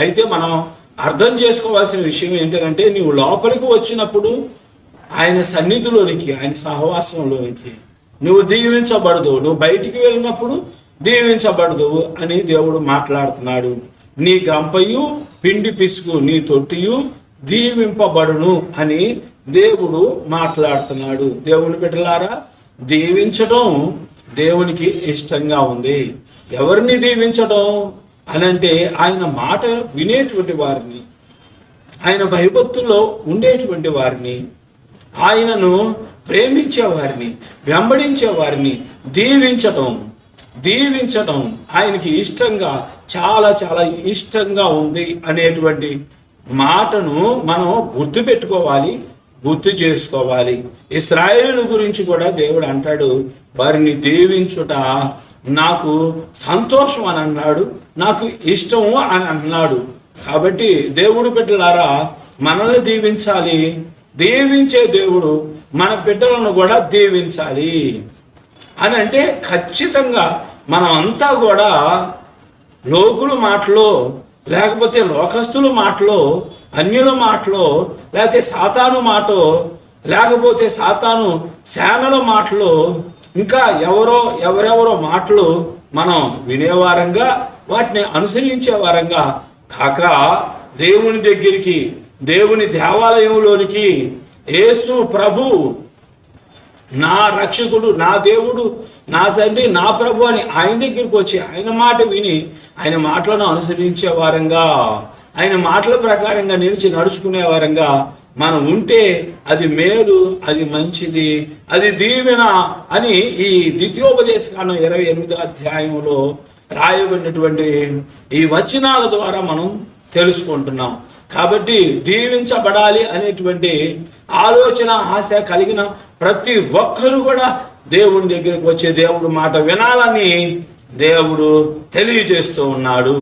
అయితే మనం అర్థం చేసుకోవాల్సిన విషయం ఏంటంటే నీవు లోపలికి వచ్చినప్పుడు ఆయన సన్నిధిలోనికి ఆయన సహవాసంలోనికి నువ్వు దీవించబడదు. నువ్వు బయటికి వెళ్ళినప్పుడు దీవించబడదు అని దేవుడు మాట్లాడుతున్నాడు. నీ గంపయు పిండి పిసుకు నీ తొట్టియు దీవింపబడును అని దేవుడు మాట్లాడుతున్నాడు. దేవుని బిడ్డలారా దీవించడం దేవునికి ఇష్టంగా ఉంది. ఎవరిని దీవించడం అనంటే ఆయన మాట వినేటువంటి వారిని ఆయన భయభక్తుల్లో ఉండేటువంటి వారిని ఆయనను ప్రేమించే వారిని వెంబడించే వారిని దీవించటం దీవించటం ఆయనకి ఇష్టంగా చాలా చాలా ఇష్టంగా ఉంది అనేటువంటి మాటను మనం గుర్తు పెట్టుకోవాలి గుర్తు చేసుకోవాలి. ఇస్రాయేలు గురించి కూడా దేవుడు అంటాడు వారిని దీవించుట నాకు సంతోషం అని అన్నాడు నాకు ఇష్టము అని అన్నాడు. కాబట్టి దేవుడు బిడ్డలారా మనల్ని దీవించాలి. దీవించే దేవుడు మన బిడ్డలను కూడా దీవించాలి. అని అంటే ఖచ్చితంగా మనం అంతా కూడా లోకుల మాటలో లేకపోతే లోకస్తుల మాటలో అన్యుల మాటలో లేకపోతే సాతాను మాటో లేకపోతే సాతాను సేనల మాటలో ఇంకా ఎవరో ఎవరెవరో మాటలు మనం వినేవారంగా వాటిని అనుసరించే వారంగా కాక దేవుని దగ్గరికి దేవుని దేవాలయంలోనికి యేసు ప్రభు నా రక్షకుడు నా దేవుడు నా తండ్రి నా ప్రభు అని ఆయన దగ్గరికి వచ్చి ఆయన మాట విని ఆయన మాటలను అనుసరించే వారంగా ఆయన మాటల ప్రకారంగా నిలిచి నడుచుకునే వారంగా మనం ఉంటే అది మేలు అది మంచిది అది దీవెన అని ఈ ద్వితీయోపదేశ ఇరవై ఎనిమిదో అధ్యాయంలో రాయబడినటువంటి ఈ వచనాల ద్వారా మనం తెలుసుకుంటున్నాం. కాబట్టి దీవించబడాలి అనేటువంటి ఆలోచన ఆశ కలిగిన ప్రతి ఒక్కరు కూడా దేవుని దగ్గరికి వచ్చే దేవుడు మాట వినాలని దేవుడు తెలియజేస్తూ ఉన్నాడు.